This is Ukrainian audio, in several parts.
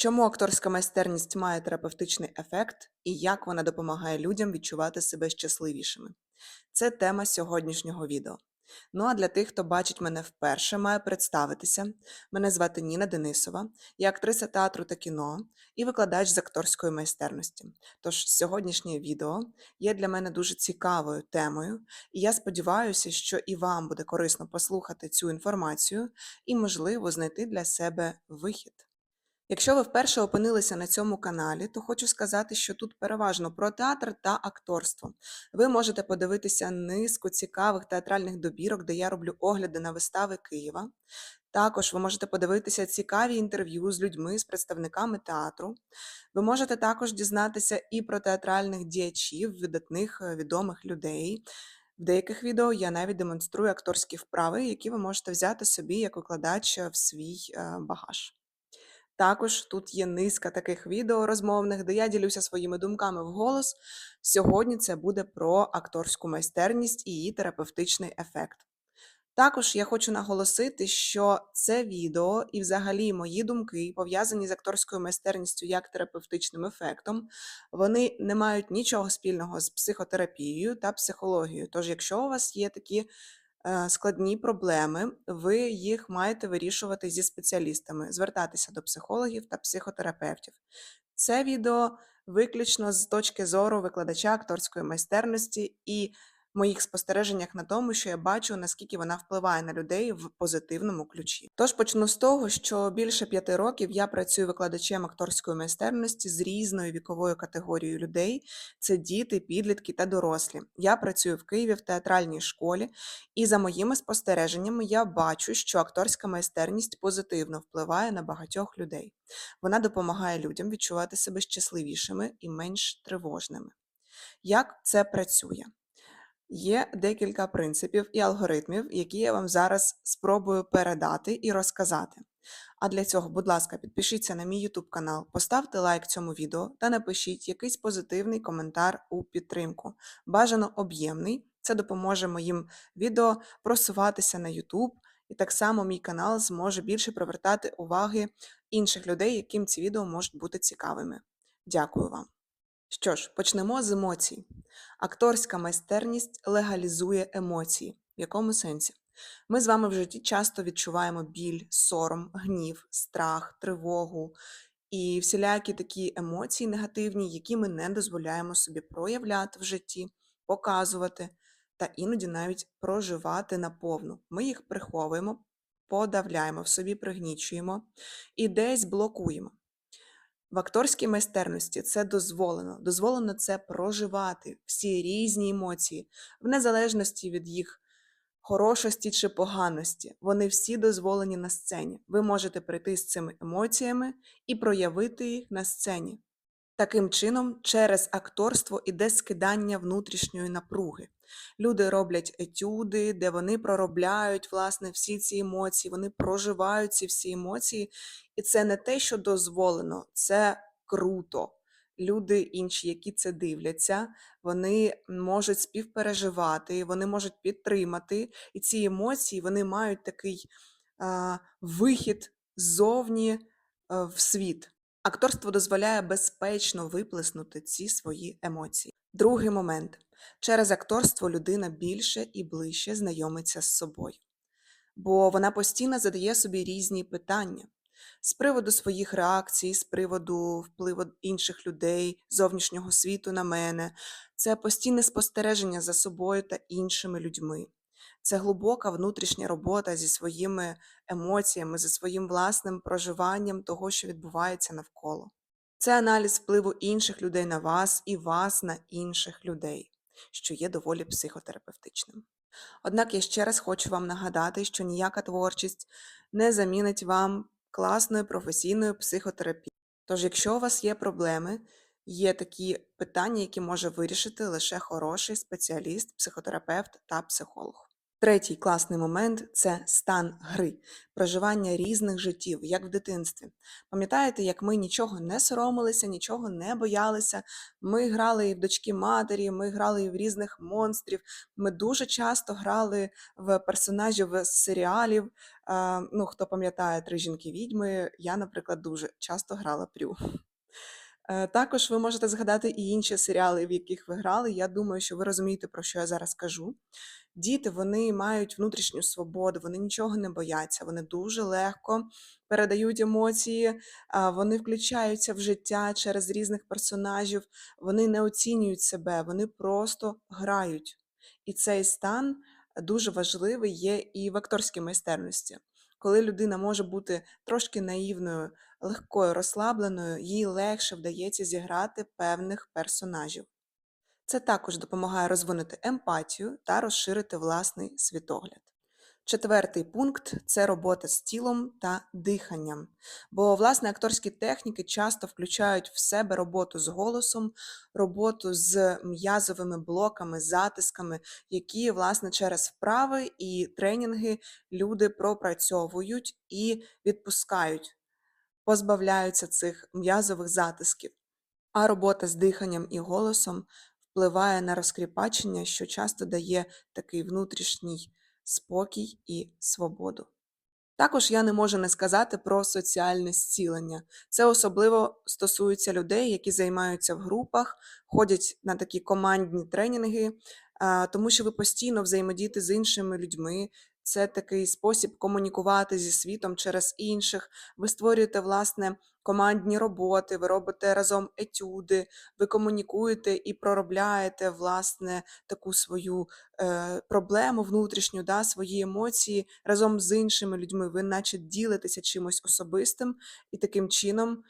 Чому акторська майстерність має терапевтичний ефект і як вона допомагає людям відчувати себе щасливішими? Це тема сьогоднішнього відео. Ну а для тих, хто бачить мене вперше, маю представитися. Мене звати Ніна Денисова, я актриса театру та кіно і викладач з акторської майстерності. Тож сьогоднішнє відео є для мене дуже цікавою темою, і я сподіваюся, що і вам буде корисно послухати цю інформацію і, можливо, знайти для себе вихід. Якщо ви вперше опинилися на цьому каналі, то хочу сказати, що тут переважно про театр та акторство. Ви можете подивитися низку цікавих театральних добірок, де я роблю огляди на вистави Києва. Також ви можете подивитися цікаві інтерв'ю з людьми, з представниками театру. Ви можете також дізнатися і про театральних діячів, видатних е, відомих людей. В деяких відео я навіть демонструю акторські вправи, які ви можете взяти собі як викладач е, в свій е, багаж. Також тут є низка таких відео розмовних, де я ділюся своїми думками вголос. Сьогодні це буде про акторську майстерність і її терапевтичний ефект. Також я хочу наголосити, що це відео і взагалі мої думки, пов'язані з акторською майстерністю як терапевтичним ефектом, вони не мають нічого спільного з психотерапією та психологією. Тож, якщо у вас є такі складні проблеми, ви їх маєте вирішувати зі спеціалістами, звертатися до психологів та психотерапевтів. Це відео виключно з точки зору викладача акторської майстерності і моїх спостереженнях на тому, що я бачу, наскільки вона впливає на людей в позитивному ключі. Тож почну з того, що більше п'яти років я працюю викладачем акторської майстерності з різною віковою категорією людей: це діти, підлітки та дорослі. Я працюю в Києві в театральній школі, і за моїми спостереженнями я бачу, що акторська майстерність позитивно впливає на багатьох людей. Вона допомагає людям відчувати себе щасливішими і менш тривожними. Як це працює? Є декілька принципів і алгоритмів, які я вам зараз спробую передати і розказати. А для цього, будь ласка, підпишіться на мій YouTube канал, поставте лайк цьому відео та напишіть якийсь позитивний коментар у підтримку. Бажано об'ємний. Це допоможе моїм відео просуватися на YouTube, і так само мій канал зможе більше привертати уваги інших людей, яким ці відео можуть бути цікавими. Дякую вам! Що ж, почнемо з емоцій. Акторська майстерність легалізує емоції. В якому сенсі? Ми з вами в житті часто відчуваємо біль, сором, гнів, страх, тривогу і всілякі такі емоції негативні, які ми не дозволяємо собі проявляти в житті, показувати та іноді навіть проживати наповну. Ми їх приховуємо, подавляємо в собі, пригнічуємо і десь блокуємо. В акторській майстерності це дозволено. Дозволено це проживати всі різні емоції, в незалежності від їх хорошості чи поганості. Вони всі дозволені на сцені. Ви можете прийти з цими емоціями і проявити їх на сцені. Таким чином, через акторство іде скидання внутрішньої напруги. Люди роблять етюди, де вони проробляють власне всі ці емоції, вони проживають ці всі емоції, і це не те, що дозволено, це круто. Люди інші, які це дивляться, вони можуть співпереживати, вони можуть підтримати. І ці емоції вони мають такий а, вихід ззовні а, в світ. Акторство дозволяє безпечно виплеснути ці свої емоції. Другий момент. Через акторство людина більше і ближче знайомиться з собою, бо вона постійно задає собі різні питання з приводу своїх реакцій, з приводу впливу інших людей, зовнішнього світу на мене. Це постійне спостереження за собою та іншими людьми. Це глибока внутрішня робота зі своїми емоціями, зі своїм власним проживанням того, що відбувається навколо. Це аналіз впливу інших людей на вас і вас на інших людей, що є доволі психотерапевтичним. Однак я ще раз хочу вам нагадати, що ніяка творчість не замінить вам класної професійної психотерапії. Тож, якщо у вас є проблеми, є такі питання, які може вирішити лише хороший спеціаліст, психотерапевт та психолог. Третій класний момент це стан гри, проживання різних життів, як в дитинстві. Пам'ятаєте, як ми нічого не соромилися, нічого не боялися. Ми грали і в дочки матері, ми грали і в різних монстрів. Ми дуже часто грали в персонажів з серіалів. Ну, хто пам'ятає три жінки відьми, я, наприклад, дуже часто грала Прю. Е, Також ви можете згадати і інші серіали, в яких ви грали. Я думаю, що ви розумієте, про що я зараз кажу. Діти вони мають внутрішню свободу, вони нічого не бояться, вони дуже легко передають емоції, вони включаються в життя через різних персонажів, вони не оцінюють себе, вони просто грають. І цей стан дуже важливий є і в акторській майстерності. Коли людина може бути трошки наївною, легкою, розслабленою, їй легше вдається зіграти певних персонажів. Це також допомагає розвинути емпатію та розширити власний світогляд. Четвертий пункт це робота з тілом та диханням. Бо, власне, акторські техніки часто включають в себе роботу з голосом, роботу з м'язовими блоками, затисками, які, власне, через вправи і тренінги люди пропрацьовують і відпускають, позбавляються цих м'язових затисків. А робота з диханням і голосом впливає на розкріпачення, що часто дає такий внутрішній спокій і свободу. Також я не можу не сказати про соціальне зцілення. Це особливо стосується людей, які займаються в групах, ходять на такі командні тренінги, тому що ви постійно взаємодієте з іншими людьми. Це такий спосіб комунікувати зі світом через інших. Ви створюєте, власне, командні роботи, ви робите разом етюди, ви комунікуєте і проробляєте, власне, таку свою е, проблему внутрішню, да, свої емоції разом з іншими людьми. Ви наче ділитеся чимось особистим і таким чином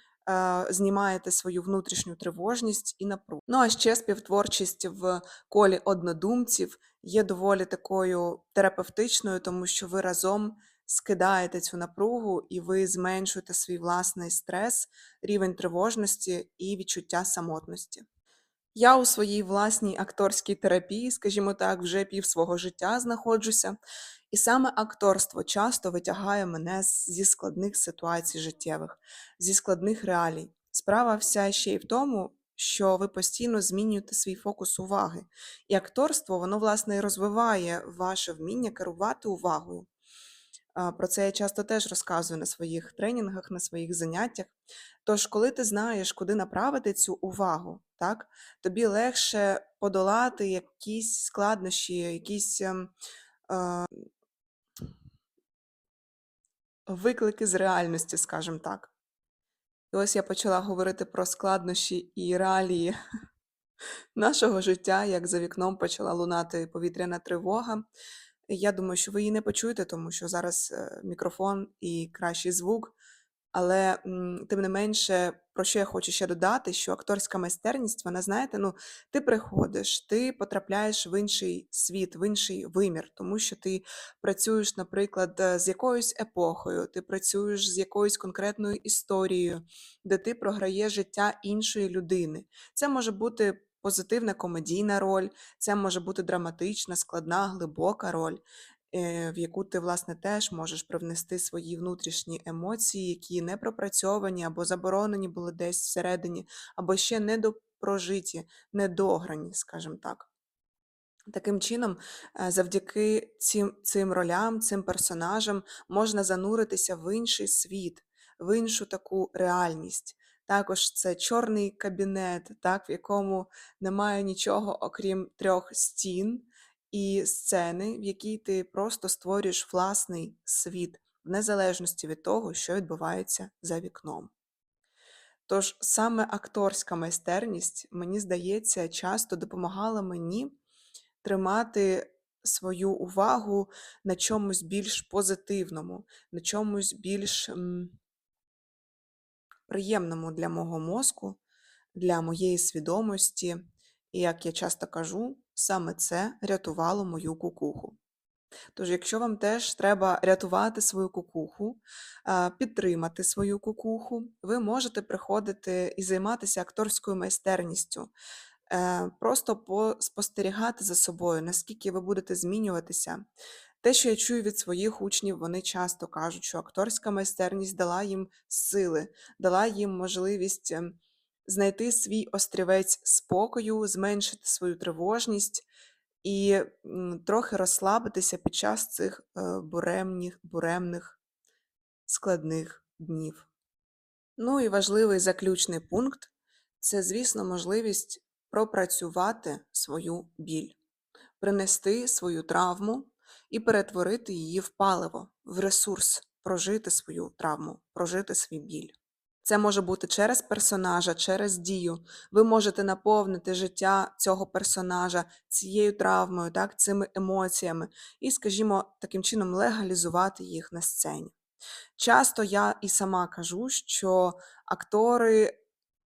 знімаєте свою внутрішню тривожність і напругу. Ну а ще співтворчість в колі однодумців є доволі такою терапевтичною, тому що ви разом скидаєте цю напругу і ви зменшуєте свій власний стрес, рівень тривожності і відчуття самотності. Я у своїй власній акторській терапії, скажімо так, вже пів свого життя знаходжуся, і саме акторство часто витягає мене зі складних ситуацій життєвих, зі складних реалій. Справа вся ще й в тому, що ви постійно змінюєте свій фокус уваги. І акторство, воно, власне, розвиває ваше вміння керувати увагою. Про це я часто теж розказую на своїх тренінгах, на своїх заняттях. Тож, коли ти знаєш, куди направити цю увагу, так, тобі легше подолати якісь складнощі, якісь ем, е, виклики з реальності, скажімо так. І ось я почала говорити про складнощі і реалії нашого життя, як за вікном почала лунати повітряна тривога. Я думаю, що ви її не почуєте, тому що зараз е, мікрофон і кращий звук. Але тим не менше, про що я хочу ще додати, що акторська майстерність, вона, знаєте, ну, ти приходиш, ти потрапляєш в інший світ, в інший вимір, тому що ти працюєш, наприклад, е, з якоюсь епохою, ти працюєш з якоюсь конкретною історією, де ти програєш життя іншої людини. Це може бути позитивна комедійна роль, це може бути драматична, складна, глибока роль, е, в яку ти, власне, теж можеш привнести свої внутрішні емоції, які не пропрацьовані або заборонені були десь всередині, або ще недопрожиті, недограні, скажімо так. Таким чином, е, завдяки цим, цим ролям, цим персонажам можна зануритися в інший світ, в іншу таку реальність. Також це чорний кабінет, так, в якому немає нічого, окрім трьох стін і сцени, в якій ти просто створюєш власний світ, в незалежності від того, що відбувається за вікном. Тож саме акторська майстерність, мені здається, часто допомагала мені тримати свою увагу на чомусь більш позитивному, на чомусь більш приємному для мого мозку, для моєї свідомості. І як я часто кажу, саме це рятувало мою кукуху. Тож, якщо вам теж треба рятувати свою кукуху, підтримати свою кукуху, ви можете приходити і займатися акторською майстерністю. е, просто поспостерігати за собою, наскільки ви будете змінюватися. Те, що я чую від своїх учнів, вони часто кажуть, що акторська майстерність дала їм сили, дала їм можливість ем, знайти свій острівець спокою, зменшити свою тривожність і трохи розслабитися під час цих е, буремних, буремних складних днів. Ну і важливий заключний пункт це, звісно, можливість пропрацювати свою біль, принести свою травму і перетворити її в паливо, в ресурс, прожити свою травму, прожити свій біль. Це може бути через персонажа, через дію. Ви можете наповнити життя цього персонажа цією травмою, так, цими емоціями, і, скажімо, таким чином легалізувати їх на сцені. Часто я і сама кажу, що актори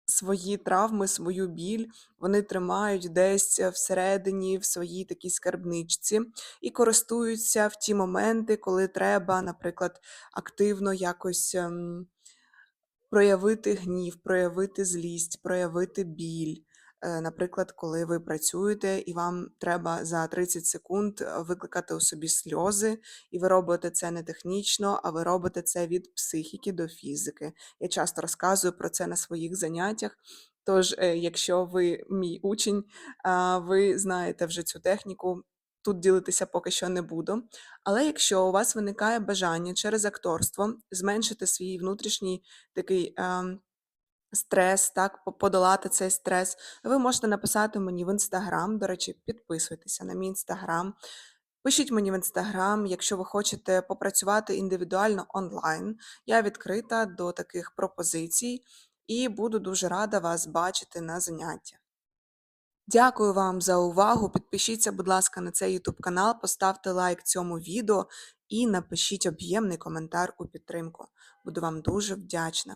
свої травми, свою біль вони тримають десь е, всередині, в своїй такій скарбничці, і користуються в ті моменти, коли треба, наприклад, активно якось. ем, Проявити гнів, проявити злість, проявити біль. Е, Наприклад, коли ви працюєте і вам треба за 30 секунд е, викликати у собі сльози, і ви робите це не технічно, а ви робите це від психіки до фізики. Я часто розказую про це на своїх заняттях. Тож, е, якщо ви мій учень, ви знаєте вже цю техніку. Тут ділитися поки що не буду. Але якщо у вас виникає бажання через акторство зменшити свій внутрішній такий ем, стрес, так, подолати цей стрес, ви можете написати мені в інстаграм. До речі, підписуйтеся на мій інстаграм. Пишіть мені в інстаграм, якщо ви хочете попрацювати індивідуально онлайн. Я відкрита до таких пропозицій і буду дуже рада вас бачити на заняття. Дякую вам за увагу. Підпишіться, будь ласка, на цей YouTube канал, поставте лайк цьому відео і напишіть об'ємний коментар у підтримку. Буду вам дуже вдячна.